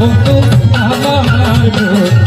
হতো আমার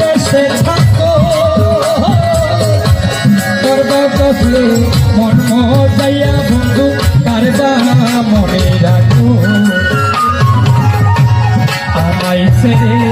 দেশে থাকো। করবা কসলে মন যাইয়া বন্ধু কারবা মনে রাখো। আমায় ছেড়ে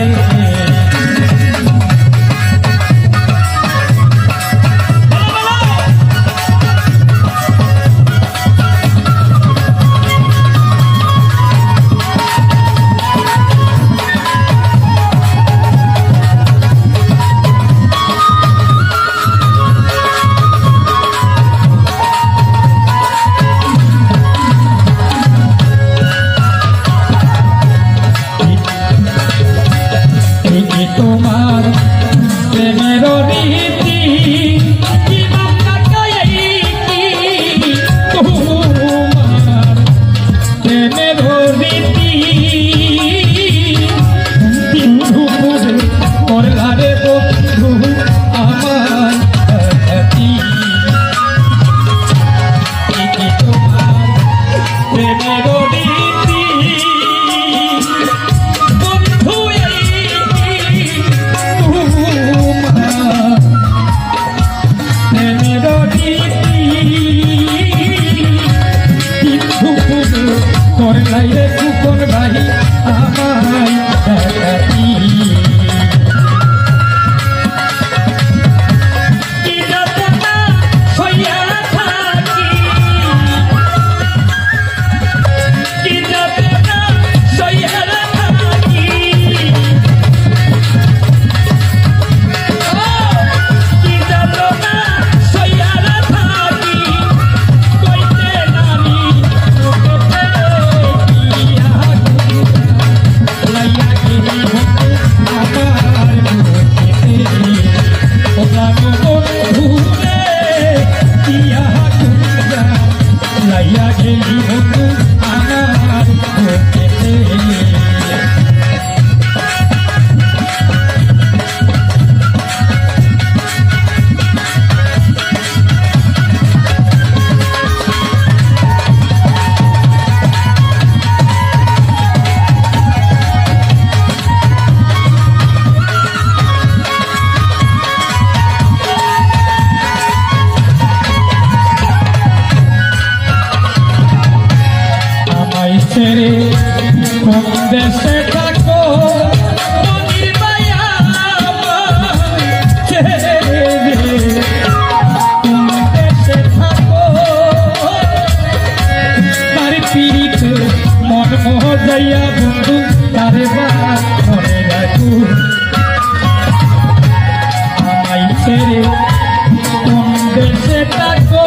Thank you. ছেড়ে কোন দেশে থাকো মনমোহ যাইয়া বন্ধু, তারে বা মনে রাখু। ছেড়ে কোন দেশে থাকো